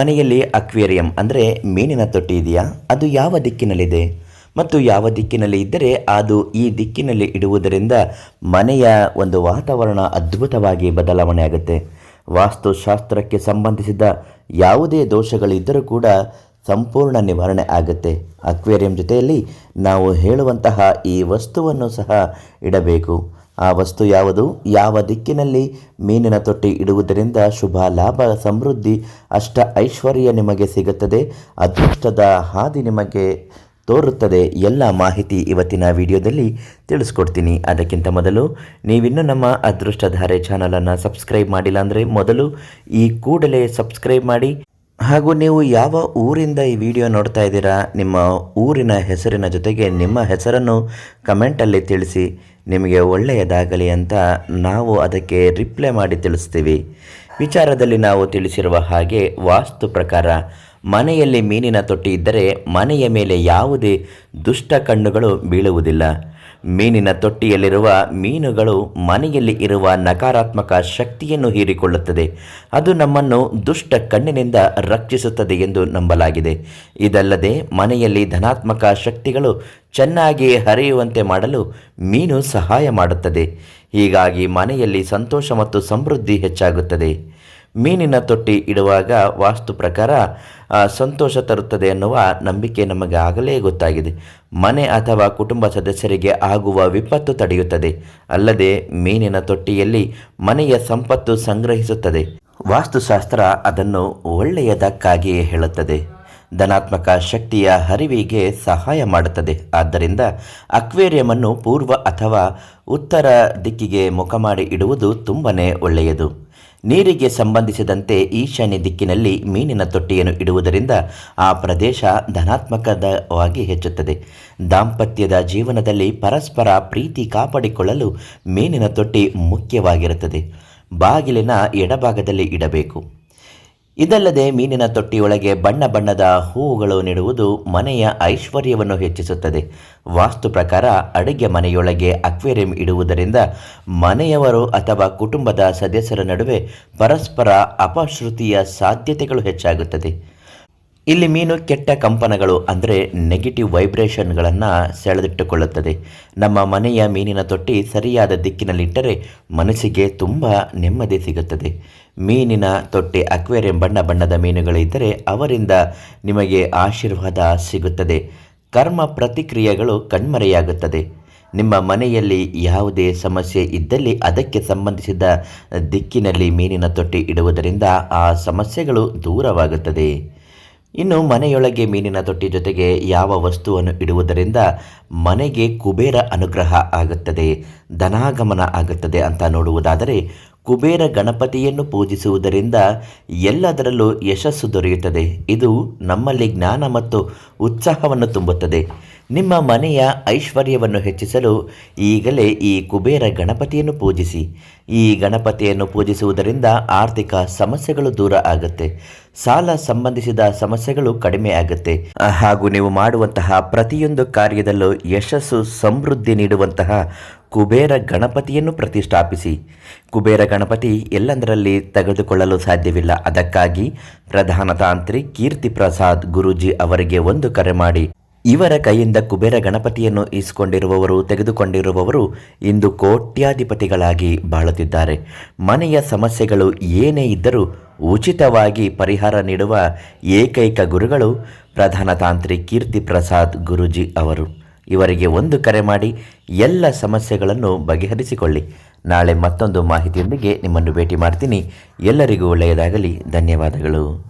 ಮನೆಯಲ್ಲಿ ಅಕ್ವೇರಿಯಂ ಅಂದರೆ ಮೀನಿನ ತೊಟ್ಟಿ ಇದೆಯಾ? ಅದು ಯಾವ ದಿಕ್ಕಿನಲ್ಲಿದೆ? ಮತ್ತು ಯಾವ ದಿಕ್ಕಿನಲ್ಲಿ ಇದ್ದರೆ ಅದು ಈ ದಿಕ್ಕಿನಲ್ಲಿ ಇಡುವುದರಿಂದ ಮನೆಯ ಒಂದು ವಾತಾವರಣ ಅದ್ಭುತವಾಗಿ ಬದಲಾವಣೆ ಆಗುತ್ತೆ. ವಾಸ್ತುಶಾಸ್ತ್ರಕ್ಕೆ ಸಂಬಂಧಿಸಿದ ಯಾವುದೇ ದೋಷಗಳಿದ್ದರೂ ಕೂಡ ಸಂಪೂರ್ಣ ನಿವಾರಣೆ ಆಗುತ್ತೆ. ಅಕ್ವೇರಿಯಂ ಜೊತೆಯಲ್ಲಿ ನಾವು ಹೇಳುವಂತಹ ಈ ವಸ್ತುವನ್ನು ಸಹ ಇಡಬೇಕು. ಆ ವಸ್ತು ಯಾವುದು? ಯಾವ ದಿಕ್ಕಿನಲ್ಲಿ ಮೀನಿನ ತೊಟ್ಟಿ ಇಡುವುದರಿಂದ ಶುಭ, ಲಾಭ, ಸಮೃದ್ಧಿ, ಅಷ್ಟ ಐಶ್ವರ್ಯ ನಿಮಗೆ ಸಿಗುತ್ತದೆ, ಅದೃಷ್ಟದ ಹಾದಿ ನಿಮಗೆ ತೋರುತ್ತದೆ. ಎಲ್ಲ ಮಾಹಿತಿ ಇವತ್ತಿನ ವಿಡಿಯೋದಲ್ಲಿ ತಿಳಿಸ್ಕೊಡ್ತೀನಿ. ಅದಕ್ಕಿಂತ ಮೊದಲು ನೀವಿನ್ನೂ ನಮ್ಮ ಅದೃಷ್ಟಧಾರೆ ಚಾನಲನ್ನು ಸಬ್ಸ್ಕ್ರೈಬ್ ಮಾಡಿಲ್ಲ ಅಂದರೆ ಮೊದಲು ಈ ಕೂಡಲೇ ಸಬ್ಸ್ಕ್ರೈಬ್ ಮಾಡಿ. ಹಾಗೂ ನೀವು ಯಾವ ಊರಿಂದ ಈ ವಿಡಿಯೋ ನೋಡ್ತಾ ಇದ್ದೀರಾ, ನಿಮ್ಮ ಊರಿನ ಹೆಸರಿನ ಜೊತೆಗೆ ನಿಮ್ಮ ಹೆಸರನ್ನು ಕಮೆಂಟಲ್ಲಿ ತಿಳಿಸಿ. ನಿಮಗೆ ಒಳ್ಳೆಯದಾಗಲಿ ಅಂತ ನಾವು ಅದಕ್ಕೆ ರಿಪ್ಲೈ ಮಾಡಿ ತಿಳಿಸ್ತೀವಿ. ವಿಚಾರದಲ್ಲಿ ನಾವು ತಿಳಿಸಿರುವ ಹಾಗೆ ವಾಸ್ತು ಪ್ರಕಾರ, ಮನೆಯಲ್ಲಿ ಮೀನಿನ ತೊಟ್ಟಿ ಇದ್ದರೆ ಮನೆಯ ಮೇಲೆ ಯಾವುದೇ ದುಷ್ಟ ಕಣ್ಣುಗಳು ಬೀಳುವುದಿಲ್ಲ. ಮೀನಿನ ತೊಟ್ಟಿಯಲ್ಲಿರುವ ಮೀನುಗಳು ಮನೆಯಲ್ಲಿ ಇರುವ ನಕಾರಾತ್ಮಕ ಶಕ್ತಿಯನ್ನು ಹೀರಿಕೊಳ್ಳುತ್ತದೆ. ಅದು ನಮ್ಮನ್ನು ದುಷ್ಟ ಕಣ್ಣಿನಿಂದ ರಕ್ಷಿಸುತ್ತದೆ ಎಂದು ನಂಬಲಾಗಿದೆ. ಇದಲ್ಲದೆ ಮನೆಯಲ್ಲಿ ಧನಾತ್ಮಕ ಶಕ್ತಿಗಳು ಚೆನ್ನಾಗಿ ಹರಿಯುವಂತೆ ಮಾಡಲು ಮೀನು ಸಹಾಯ ಮಾಡುತ್ತದೆ. ಹೀಗಾಗಿ ಮನೆಯಲ್ಲಿ ಸಂತೋಷ ಮತ್ತು ಸಮೃದ್ಧಿ ಹೆಚ್ಚಾಗುತ್ತದೆ. ಮೀನಿನ ತೊಟ್ಟಿ ಇಡುವಾಗ ವಾಸ್ತು ಪ್ರಕಾರ ಸಂತೋಷ ತರುತ್ತದೆ ಎನ್ನುವ ನಂಬಿಕೆ ನಮಗೆ ಆಗಲೇ ಗೊತ್ತಾಗಿದೆ. ಮನೆ ಅಥವಾ ಕುಟುಂಬ ಸದಸ್ಯರಿಗೆ ಆಗುವ ವಿಪತ್ತು ತಡೆಯುತ್ತದೆ. ಅಲ್ಲದೆ, ಮೀನಿನ ತೊಟ್ಟಿಯಲ್ಲಿ ಮನೆಯ ಸಂಪತ್ತು ಸಂಗ್ರಹಿಸುತ್ತದೆ. ವಾಸ್ತುಶಾಸ್ತ್ರ ಅದನ್ನು ಒಳ್ಳೆಯದಕ್ಕಾಗಿಯೇ ಹೇಳುತ್ತದೆ. ಧನಾತ್ಮಕ ಶಕ್ತಿಯ ಹರಿವಿಗೆ ಸಹಾಯ ಮಾಡುತ್ತದೆ. ಆದ್ದರಿಂದ ಅಕ್ವೇರಿಯಮನ್ನು ಪೂರ್ವ ಅಥವಾ ಉತ್ತರ ದಿಕ್ಕಿಗೆ ಮುಖ ಮಾಡಿ ಇಡುವುದು ತುಂಬನೇ ಒಳ್ಳೆಯದು. ನೀರಿಗೆ ಸಂಬಂಧಿಸಿದಂತೆ ಈಶಾನ್ಯ ದಿಕ್ಕಿನಲ್ಲಿ ಮೀನಿನ ತೊಟ್ಟಿಯನ್ನು ಇಡುವುದರಿಂದ ಆ ಪ್ರದೇಶ ಧನಾತ್ಮಕವಾಗಿ ಹೆಚ್ಚುತ್ತದೆ. ದಾಂಪತ್ಯದ ಜೀವನದಲ್ಲಿ ಪರಸ್ಪರ ಪ್ರೀತಿ ಕಾಪಾಡಿಕೊಳ್ಳಲು ಮೀನಿನ ತೊಟ್ಟಿ ಮುಖ್ಯವಾಗಿರುತ್ತದೆ. ಬಾಗಿಲಿನ ಎಡಭಾಗದಲ್ಲಿ ಇಡಬೇಕು. ಇದಲ್ಲದೆ ಮೀನಿನ ತೊಟ್ಟಿಯೊಳಗೆ ಬಣ್ಣ ಬಣ್ಣದ ಹೂವುಗಳು ನೆಡುವುದು ಮನೆಯ ಐಶ್ವರ್ಯವನ್ನು ಹೆಚ್ಚಿಸುತ್ತದೆ. ವಾಸ್ತು ಪ್ರಕಾರ ಅಡುಗೆ ಮನೆಯೊಳಗೆ ಅಕ್ವೇರಿಯಂ ಇಡುವುದರಿಂದ ಮನೆಯವರು ಅಥವಾ ಕುಟುಂಬದ ಸದಸ್ಯರ ನಡುವೆ ಪರಸ್ಪರ ಅಪಶ್ರುತಿಯ ಸಾಧ್ಯತೆಗಳು ಹೆಚ್ಚಾಗುತ್ತದೆ. ಇಲ್ಲಿ ಮೀನು ಕೆಟ್ಟ ಕಂಪನಗಳು ಅಂದರೆ ನೆಗೆಟಿವ್ ವೈಬ್ರೇಷನ್ಗಳನ್ನು ಸೆಳೆದಿಟ್ಟುಕೊಳ್ಳುತ್ತದೆ. ನಮ್ಮ ಮನೆಯ ಮೀನಿನ ತೊಟ್ಟಿ ಸರಿಯಾದ ದಿಕ್ಕಿನಲ್ಲಿಟ್ಟರೆ ಮನಸ್ಸಿಗೆ ತುಂಬ ನೆಮ್ಮದಿ ಸಿಗುತ್ತದೆ. ಮೀನಿನ ತೊಟ್ಟಿ ಅಕ್ವೇರಿಯಂ ಬಣ್ಣ ಬಣ್ಣದ ಮೀನುಗಳಿದ್ದರೆ ಅವರಿಂದ ನಿಮಗೆ ಆಶೀರ್ವಾದ ಸಿಗುತ್ತದೆ. ಕರ್ಮ ಪ್ರತಿಕ್ರಿಯೆಗಳು ಕಣ್ಮರೆಯಾಗುತ್ತದೆ. ನಿಮ್ಮ ಮನೆಯಲ್ಲಿ ಯಾವುದೇ ಸಮಸ್ಯೆ ಇದ್ದಲ್ಲಿ ಅದಕ್ಕೆ ಸಂಬಂಧಿಸಿದ ದಿಕ್ಕಿನಲ್ಲಿ ಮೀನಿನ ತೊಟ್ಟಿ ಇಡುವುದರಿಂದ ಆ ಸಮಸ್ಯೆಗಳು ದೂರವಾಗುತ್ತದೆ. ಇನ್ನು ಮನೆಯೊಳಗೆ ಮೀನಿನ ತೊಟ್ಟಿ ಜೊತೆಗೆ ಯಾವ ವಸ್ತುವನ್ನು ಇಡುವುದರಿಂದ ಮನೆಗೆ ಕುಬೇರ ಅನುಗ್ರಹ ಆಗುತ್ತದೆ, ಧನಾಗಮನ ಆಗುತ್ತದೆ ಅಂತ ನೋಡುವುದಾದರೆ ಕುಬೇರ ಗಣಪತಿಯನ್ನು ಪೂಜಿಸುವುದರಿಂದ ಎಲ್ಲದರಲ್ಲೂ ಯಶಸ್ಸು ದೊರೆಯುತ್ತದೆ. ಇದು ನಮ್ಮಲ್ಲಿ ಜ್ಞಾನ ಮತ್ತು ಉತ್ಸಾಹವನ್ನು ತುಂಬುತ್ತದೆ. ನಿಮ್ಮ ಮನೆಯ ಐಶ್ವರ್ಯವನ್ನು ಹೆಚ್ಚಿಸಲು ಈಗಲೇ ಈ ಕುಬೇರ ಗಣಪತಿಯನ್ನು ಪೂಜಿಸಿ. ಈ ಗಣಪತಿಯನ್ನು ಪೂಜಿಸುವುದರಿಂದ ಆರ್ಥಿಕ ಸಮಸ್ಯೆಗಳು ದೂರ ಆಗುತ್ತೆ. ಸಾಲ ಸಂಬಂಧಿಸಿದ ಸಮಸ್ಯೆಗಳು ಕಡಿಮೆ ಆಗುತ್ತೆ. ಹಾಗೂ ನೀವು ಮಾಡುವಂತಹ ಪ್ರತಿಯೊಂದು ಕಾರ್ಯದಲ್ಲೂ ಯಶಸ್ಸು ಸಮೃದ್ಧಿ ನೀಡುವಂತಹ ಕುಬೇರ ಗಣಪತಿಯನ್ನು ಪ್ರತಿಷ್ಠಾಪಿಸಿ. ಕುಬೇರ ಗಣಪತಿ ಎಲ್ಲೆಂದರಲ್ಲಿ ತೆಗೆದುಕೊಳ್ಳಲು ಸಾಧ್ಯವಿಲ್ಲ. ಅದಕ್ಕಾಗಿ ಪ್ರಧಾನ ತಾಂತ್ರಿ ಕೀರ್ತಿ ಪ್ರಸಾದ್ ಗುರೂಜಿ ಅವರಿಗೆ ಒಂದು ಕರೆ ಮಾಡಿ. ಇವರ ಕೈಯಿಂದ ಕುಬೇರ ಗಣಪತಿಯನ್ನು ಇಸ್ಕೊಂಡಿರುವವರು, ತೆಗೆದುಕೊಂಡಿರುವವರು ಇಂದು ಕೋಟ್ಯಾಧಿಪತಿಗಳಾಗಿ ಬಾಳುತ್ತಿದ್ದಾರೆ. ಮನೆಯ ಸಮಸ್ಯೆಗಳು ಏನೇ ಇದ್ದರೂ ಉಚಿತವಾಗಿ ಪರಿಹಾರ ನೀಡುವ ಏಕೈಕ ಗುರುಗಳು ಪ್ರಧಾನ ತಾಂತ್ರಿ ಕೀರ್ತಿ ಪ್ರಸಾದ್ ಗುರೂಜಿ ಅವರು. ಇವರಿಗೆ ಒಂದು ಕರೆ ಮಾಡಿ ಎಲ್ಲ ಸಮಸ್ಯೆಗಳನ್ನು ಬಗೆಹರಿಸಿಕೊಳ್ಳಿ. ನಾಳೆ ಮತ್ತೊಂದು ಮಾಹಿತಿಯೊಂದಿಗೆ ನಿಮ್ಮನ್ನು ಭೇಟಿ ಮಾಡ್ತೀನಿ. ಎಲ್ಲರಿಗೂ ಒಳ್ಳೆಯದಾಗಲಿ. ಧನ್ಯವಾದಗಳು.